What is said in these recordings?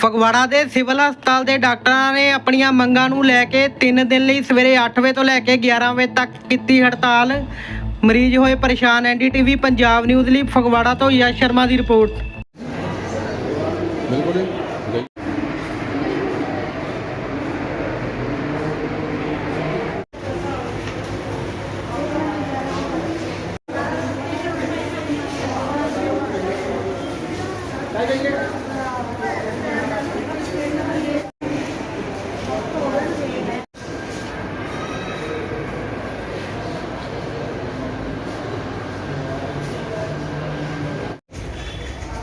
ਫਗਵਾੜਾ ਦੇ ਸਿਵਲ ਹਸਪਤਾਲ ਦੇ ਡਾਕਟਰਾਂ ਨੇ ਆਪਣੀਆਂ ਮੰਗਾਂ ਨੂੰ ਲੈ ਕੇ 3 ਦਿਨ ਲਈ ਸਵੇਰੇ 8 ਵਜੇ ਤੋਂ ਲੈ ਕੇ 11 ਵਜੇ ਤੱਕ ਕੀਤੀ ਹੜਤਾਲ। ਮਰੀਜ਼ ਹੋਏ ਪਰੇਸ਼ਾਨ। ਐਨਡੀਟੀਵੀ ਪੰਜਾਬ ਨਿਊਜ਼ ਲਈ ਫਗਵਾੜਾ ਤੋਂ ਯਸ਼ ਸ਼ਰਮਾ ਦੀ ਰਿਪੋਰਟ। ਬਿਲਕੁਲ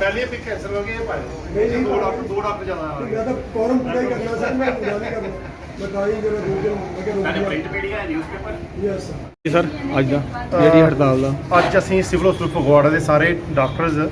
ਪਹਿਲੇ ਪਿਕ ਕੈਂਸਲ ਹੋ ਗਏ ਭਾਈ ਨਹੀਂ, ਨਹੀਂ। ਦੋ ਡਾਕਟਰ ਦੋ ਡਾਕਟਰ ਜ਼ਿਆਦਾ ਆ ਜਾਂ ਤਾਂ ਫੋਰਮ ਪੂਰਾ ਹੀ ਕਰਨਾ ਸਰ ਮੈਂ ਪੂਰਾ ਨਹੀਂ ਕਰਨਾ। ਬਤਾਈ ਜਿਹੜਾ ਦੋ ਦਿਨ ਮੈਂ ਕਿਹਾ ਰੋਕ ਮੀਡੀਆ ਹੈ ਨਿਊਜ਼ਪੇਪਰ ਯੈਸ ਸਰ ਸਰ ਅੱਜ ਦਾ ਜਿਹੜੀ ਹੜਤਾਲ ਦਾ। ਅੱਜ ਅਸੀਂ ਸਿਵਲ ਹਸਪਤਾਲ ਫਗਵਾੜਾ ਦੇ ਸਾਰੇ ਡਾਕਟਰਸ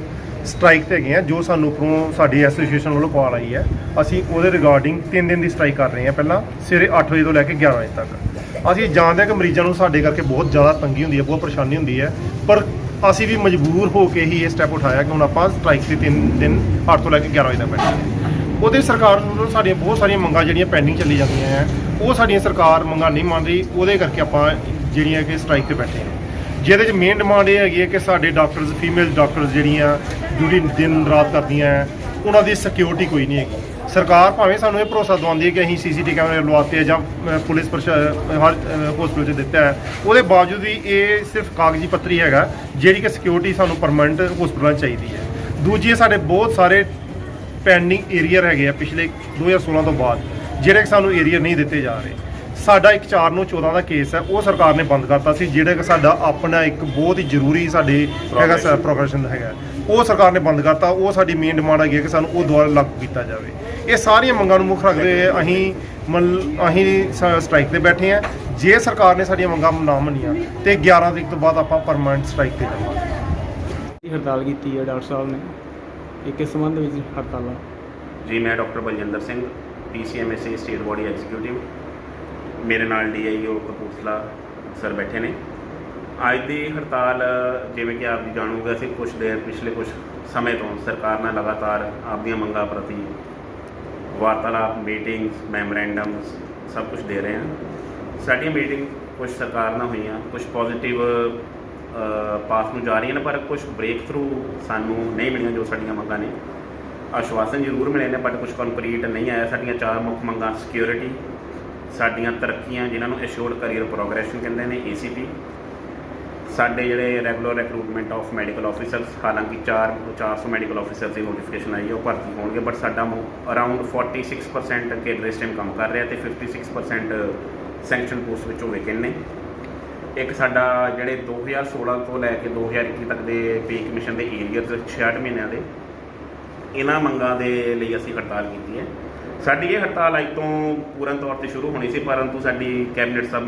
ਸਟ੍ਰਾਈਕ ਤੇ ਹੈਗੇ ਆ ਜੋ ਸਾਨੂੰ ਉੱਪਰੋਂ ਸਾਡੀ ਐਸੋਸੀਏਸ਼ਨ ਵੱਲੋਂ ਕਾਲ ਆਈ ਹੈ। ਅਸੀਂ ਉਹਦੇ ਰਿਗਾਰਡਿੰਗ 3 ਦਿਨ ਦੀ ਸਟ੍ਰਾਈਕ ਕਰ ਰਹੇ ਹਾਂ ਪਹਿਲਾਂ ਸਵੇਰੇ 8 ਵਜੇ ਤੋਂ ਲੈ ਕੇ 11 ਵਜੇ ਤੱਕ। ਅਸੀਂ ਜਾਣਦੇ ਹਾਂ ਕਿ ਮਰੀਜ਼ਾਂ ਨੂੰ ਸਾਡੇ ਕਰਕੇ ਬਹੁਤ ਜ਼ਿਆਦਾ ਤੰਗੀ ਹੁੰਦੀ ਹੈ ਬਹੁਤ ਪਰੇਸ਼ਾਨੀ ਹੁੰਦੀ ਹੈ ਪਰ ਅਸੀਂ ਵੀ ਮਜਬੂਰ ਹੋ ਕੇ ਹੀ ਇਹ ਸਟੈਪ ਉਠਾਇਆ ਕਿ ਹੁਣ ਆਪਾਂ ਸਟ੍ਰਾਈਕ ਤੇ 3 ਦਿਨ 8 ਤੋਂ ਲੈ ਕੇ 11 ਵਜੇ ਤੱਕ ਬੈਠੇ ਉਹਦੇ ਸਰਕਾਰ ਨੂੰ ਸਾਡੀਆਂ ਬਹੁਤ ਸਾਰੀਆਂ ਮੰਗਾਂ ਜਿਹੜੀਆਂ ਪੈਂਡਿੰਗ ਚੱਲੀ ਜਾਂਦੀਆਂ ਹੈ, ਉਹ ਸਾਡੀਆਂ ਸਰਕਾਰ ਮੰਗਾਂ ਨਹੀਂ ਮੰਨ ਰਹੀ, ਉਹਦੇ ਕਰਕੇ ਆਪਾਂ ਜਿਹੜੀਆਂ ਕਿ ਸਟ੍ਰਾਈਕ ਤੇ ਬੈਠੇ ਹਾਂ। ਜਿਹਦੇ ਚ ਮੇਨ ਡਿਮਾਂਡ ਇਹ ਹੈਗੀ ਹੈ ਕਿ ਸਾਡੇ ਡਾਕਟਰਸ ਫੀਮੇਲ ਡਾਕਟਰਸ ਜਿਹੜੀਆਂ ਡਿਊਟੀ ਦਿਨ ਰਾਤ ਕਰਦੀਆਂ ਉਹਨਾਂ ਦੀ ਸਿਕਿਉਰਿਟੀ ਕੋਈ ਨਹੀਂ ਹੈਗੀ। ਸਰਕਾਰ ਭਾਵੇਂ ਸਾਨੂੰ ਇਹ ਭਰੋਸਾ ਦਵਾਉਂਦੀ ਹੈ ਕਿ ਅਸੀਂ ਸੀਸੀਟੀ ਕੈਮਰੇ ਲਵਾਤੇ ਆ ਜਾਂ ਅ, ਪੁਲਿਸ ਪ੍ਰਸ਼ਾ ਹਰ ਹਸਪੀਟਲ 'ਚ ਦਿੱਤਾ ਹੈ ਉਹਦੇ ਬਾਵਜੂਦ ਵੀ ਇਹ ਸਿਰਫ ਕਾਗਜ਼ੀ ਪੱਤਰੀ ਹੈਗਾ ਜਿਹੜੀ ਕਿ ਸਿਕਿਉਰਿਟੀ ਸਾਨੂੰ ਪਰਮਨੈਂਟ ਹਸਪੀਟਲਾਂ 'ਚ ਚਾਹੀਦੀ ਹੈ। ਦੂਜੀ ਸਾਡੇ ਬਹੁਤ ਸਾਰੇ ਪੈਂਡਿੰਗ ਏਰੀਅਰ ਹੈਗੇ ਆ ਪਿਛਲੇ 2016 ਤੋਂ ਬਾਅਦ ਜਿਹੜੇ ਕਿ ਸਾਨੂੰ ਏਰੀਆ ਨਹੀਂ ਦਿੱਤੇ ਜਾ ਰਹੇ। ਸਾਡਾ ਇੱਕ 4 ਨੂੰ 14 ਦਾ ਕੇਸ ਹੈ ਉਹ ਸਰਕਾਰ ਨੇ ਬੰਦ ਕਰਤਾ ਸੀ ਜਿਹੜਾ ਕਿ ਸਾਡਾ ਆਪਣਾ ਇੱਕ ਬਹੁਤ ਹੀ ਜ਼ਰੂਰੀ ਸਾਡੇ ਹੈਗਾ ਸਰ ਪ੍ਰੋਗਰੈਸ਼ਨ ਹੈਗਾ। ਉਹ ਸਰਕਾਰ ਨੇ ਬੰਦ ਕਰਤਾ ਉਹ ਸਾਡੀ ਮੇਨ ਡਿਮਾਂਡ ਹੈਗੀ ਹੈ ਕਿ ਸਾਨੂੰ ਉਹ ਦੁਬਾਰਾ ਲਾਗੂ ਕੀਤਾ ਜਾਵੇ। ਇਹ ਸਾਰੀਆਂ ਮੰਗਾਂ ਨੂੰ ਮੁੱਖ ਰੱਖਦੇ ਹੋਏ ਅਸੀਂ ਮਲ ਅਸੀਂ ਸਟ੍ਰਾਈਕ ਤੇ ਬੈਠੇ ਹਾਂ। ਜੇ ਸਰਕਾਰ ਨੇ ਸਾਡੀਆਂ ਮੰਗਾਂ ਨਾ ਮੰਨੀਆਂ ਤੇ 11 ਤਰੀਕ ਤੋਂ ਬਾਅਦ ਆਪਾਂ ਪਰਮਨੈਂਟ ਸਟ੍ਰਾਈਕ ਤੇ ਜਾਵਾਂਗੇ। ਇਹ ਹੜਤਾਲ ਕੀਤੀ ਹੈ ਡਾਕਟਰ ਸਾਹਿਬ ਨੇ? ਇਹ ਕਿਸ ਸੰਬੰਧ ਵਿੱਚ ਹੜਤਾਲ? ਆ ਜੀ ਮੈਂ doctor Baljinder Singh PCMSA state body executive ਮੇਰੇ ਨਾਲ ਡੀਆਈਓ ਕਪੂਰਥਲਾ ਸਰ ਬੈਠੇ ਨੇ। ਅੱਜ ਦੀ ਹੜਤਾਲ ਜਿਵੇਂ ਕਿ ਆਪ ਜਾਣੋਗੇ ਅਸੀਂ ਕੁਝ ਦੇਰ ਪਿਛਲੇ ਕੁਝ ਸਮੇਂ ਤੋਂ ਸਰਕਾਰ ਨਾਲ ਲਗਾਤਾਰ ਆਪਦੀਆਂ ਮੰਗਾਂ ਪ੍ਰਤੀ ਵਾਰਤਾਲਾਪ ਮੀਟਿੰਗਸ ਮੈਮੋਰੈਂਡਮਸ ਸਭ ਕੁਝ ਦੇ ਰਹੇ ਹਾਂ। ਸਾਡੀਆਂ ਮੀਟਿੰਗ ਕੁਝ ਸਰਕਾਰ ਨਾਲ ਹੋਈਆਂ ਕੁਝ ਪੋਜ਼ਿਟਿਵ ਪਾਸ ਨੂੰ ਜਾ ਰਹੀਆਂ ਨੇ, ਪਰ ਕੁਝ ਬ੍ਰੇਕ ਥਰੂ ਸਾਨੂੰ ਨਹੀਂ ਮਿਲੀਆਂ ਜੋ ਸਾਡੀਆਂ ਮੰਗਾਂ ਨੇ। ਆਸ਼ਵਾਸਨ ਜ਼ਰੂਰ ਮਿਲੇ ਨੇ ਬਟ ਕੁਝ ਕੰਕਰੀਟ ਨਹੀਂ ਆਇਆ। ਸਾਡੀਆਂ ਚਾਰ ਮੁੱਖ ਮੰਗਾਂ ਸਿਕਿਉਰਿਟੀ ਸਾਡੀਆਂ ਤਰੱਕੀਆਂ, ਜਿਨ੍ਹਾਂ ਨੂੰ ਐਸ਼ੋਰਡ ਕੈਰੀਅਰ ਪ੍ਰੋਗਰੈਸ਼ਨ ਕਹਿੰਦੇ ਨੇ ACP ਸਾਡੇ ਜਿਹੜੇ regular recruitment of medical officers ਹਾਲਾਂਕਿ 4 400 ਮੈਡੀਕਲ ਆਫੀਸਰਸ ਦੀ ਨੋਟੀਫਿਕੇਸ਼ਨ ਆਈ ਹੈ, ਉਹ ਭਰਤੀ ਹੋਣਗੇ ਬਟ ਸਾਡਾ ਅਰਾਊਂਡ 46% ਕੇਡਰ ਇਸ ਟਾਈਮ ਕੰਮ ਕਰ ਰਿਹਾ ਤੇ 56% ਸੈਂਕਸ਼ਨ ਪੋਸਟ ਵਿੱਚੋਂ ਵੇਕਨ ਨੇ। ਇੱਕ ਸਾਡਾ ਜਿਹੜੇ 2016 ਤੋਂ ਲੈ ਕੇ 2021 ਤੱਕ ਦੇ ਪੇ ਕਮਿਸ਼ਨ ਦੇ ਏਰੀਅਰਸ 66 ਮਹੀਨਿਆਂ ਦੇ, ਇਹਨਾਂ ਮੰਗਾਂ ਦੇ ਲਈ ਅਸੀਂ ਹੜਤਾਲ ਕੀਤੀ ਹੈ। ਸਾਡੀ ਇਹ ਹੜਤਾਲ ਅੱਜ ਤੋਂ ਪੂਰਨ ਤੌਰ ਤੇ ਸ਼ੁਰੂ ਹੋਣੀ ਸੀ, ਪਰੰਤੂ ਸਾਡੀ ਕੈਬਨਿਟ ਸਭ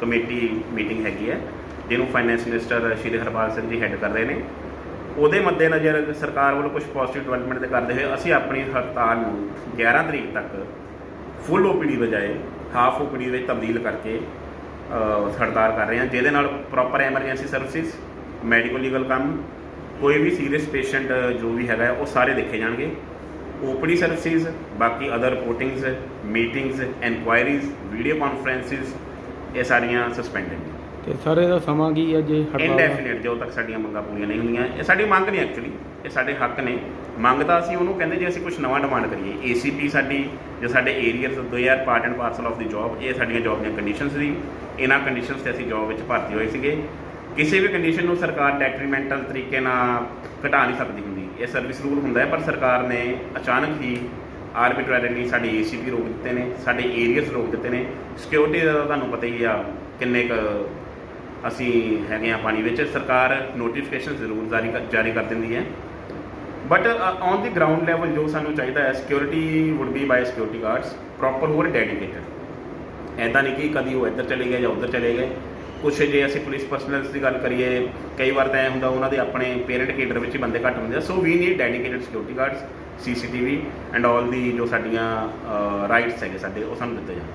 ਕਮੇਟੀ ਮੀਟਿੰਗ ਹੈਗੀ ਹੈ। ਜਿਹਨੂੰ finance minister Shri Harpal Singh ji head ਕਰ ਰਹੇ ਨੇ। ਉਹਦੇ ਮੱਦੇਨਜ਼ਰ ਸਰਕਾਰ ਵੱਲੋਂ ਕੁਝ ਪੋਜ਼ਿਟਿਵ ਡਿਵੈਲਪਮੈਂਟ ਦੇ ਕਰਦੇ ਹੋਏ ਅਸੀਂ ਆਪਣੀ ਹੜਤਾਲ ਨੂੰ 11 ਤਰੀਕ ਤੱਕ ਫੁੱਲ ਓਪੀਡੀ ਬਜਾਏ ਹਾਫ ਓਪੀਡੀ ਵਿੱਚ ਤਬਦੀਲ ਕਰਕੇ ਹੜਤਾਲ ਕਰ ਰਹੇ ਹਾਂ, ਜਿਹਦੇ ਨਾਲ proper emergency services medical legal ਕੰਮ, ਕੋਈ ਵੀ ਸੀਰੀਅਸ ਪੇਸ਼ੈਂਟ ਜੋ ਵੀ ਹੈਗਾ ਉਹ ਸਾਰੇ ਦੇਖੇ ਜਾਣਗੇ। ਓਪੀਡੀ ਸਰਵਿਸਿਜ਼ ਬਾਕੀ other reportings meetings inquiries video conferences ਇਹ ਸਾਰੀਆਂ ਸਸਪੈਂਡਡ ਨੇ। ਤੇ ਸਰ, ਇਹਦਾ ਸਮਾਂ ਕੀ ਹੈ ਜੇ ਹੜਤਾਲ ਦਾ? ਇਨਡੈਫੀਨਿਟ ਜਦੋਂ ਤੱਕ ਸਾਡੀਆਂ ਮੰਗਾਂ ਪੂਰੀਆਂ ਨਹੀਂ ਹੁੰਦੀਆਂ ਇਹ ਸਾਡੀ ਮੰਗ ਨਹੀਂ ਐਕਚੁਅਲੀ ਇਹ ਸਾਡੇ ਹੱਕ ਨੇ। ਮੰਗ ਤਾਂ ਅਸੀਂ ਉਹਨੂੰ ਕਹਿੰਦੇ ਜੇ ਅਸੀਂ ਕੁਝ ਨਵਾਂ ਡਿਮਾਂਡ ਕਰੀਏ। ਏਸੀਪੀ ਸਾਡੀ ਜੋ ਸਾਡੇ arrears 2000 part and parcel of the job ਇਹ ਸਾਡੀਆਂ ਜੌਬ ਦੀਆਂ ਕੰਡੀਸ਼ਨਸ ਸੀ। ਇਹਨਾਂ ਕੰਡੀਸ਼ਨਸ ਤੇ ਅਸੀਂ ਜੌਬ ਵਿੱਚ ਭਰਤੀ ਹੋਏ ਸੀਗੇ। ਕਿਸੇ ਵੀ ਕੰਡੀਸ਼ਨ ਨੂੰ ਸਰਕਾਰ ਡੈਟਰੀਮੈਂਟਲ ਤਰੀਕੇ ਨਾਲ ਘਟਾ ਨਹੀਂ ਸਕਦੀ ਹੁੰਦੀ। ਇਹ ਸਰਵਿਸ ਰੂਲ ਹੁੰਦਾ ਹੈ, ਪਰ ਸਰਕਾਰ ਨੇ ਅਚਾਨਕ ਹੀ ਆਰਬਿਟਰਰੀਲੀ ਸਾਡੇ ਏਸੀਪੀ ਰੋਕ ਦਿੱਤੇ ਨੇ, ਸਾਡੇ ਏਰੀਅਰਸ ਰੋਕ ਦਿੱਤੇ ਨੇ। ਸਿਕਿਉਰਿਟੀ ਦਾ ਤਾਂ ਤੁਹਾਨੂੰ ਪਤਾ ਹੀ ਆ ਕਿੰਨੇ ਕੁ ਅਸੀਂ ਹੈਗੇ ਆ ਪਾਣੀ ਵਿੱਚ, ਸਰਕਾਰ ਨੋਟੀਫਿਕੇਸ਼ਨ ਜ਼ਰੂਰ ਜਾਰੀ ਕਰ- ਜਾਰੀ ਕਰ ਦਿੰਦੀ ਹੈ। But on the ground level ਜੋ ਸਾਨੂੰ ਚਾਹੀਦਾ ਹੈ security would be by security guards proper ਹੋਰ ਡੈਡੀਕੇਟਡ ਐਦਾਂ ਨਹੀਂ ਕਿ ਕਦੀ ਉਹ ਇੱਧਰ ਚਲੇ ਗਏ ਜਾਂ ਉੱਧਰ ਚਲੇ ਗਏ। ਕੁਛ ਜੇ ਅਸੀਂ ਪੁਲਿਸ ਪਰਸਨਲਸ ਦੀ ਗੱਲ ਕਰੀਏ, ਕਈ ਵਾਰ ਤਾਂ ਐ ਹੁੰਦਾ ਉਹਨਾਂ ਦੇ ਆਪਣੇ ਪੇਰੈਂਟ ਕੇਡਰ ਵਿੱਚ ਹੀ ਬੰਦੇ ਘੱਟ ਹੁੰਦੇ ਆ। So we need dedicated security guards CCTV and all ਦੀ ਜੋ ਸਾਡੀਆਂ ਰਾਈਟਸ ਹੈਗੇ ਸਾਡੇ, ਉਹ ਸਾਨੂੰ ਦਿੱਤੇ ਜਾਣ।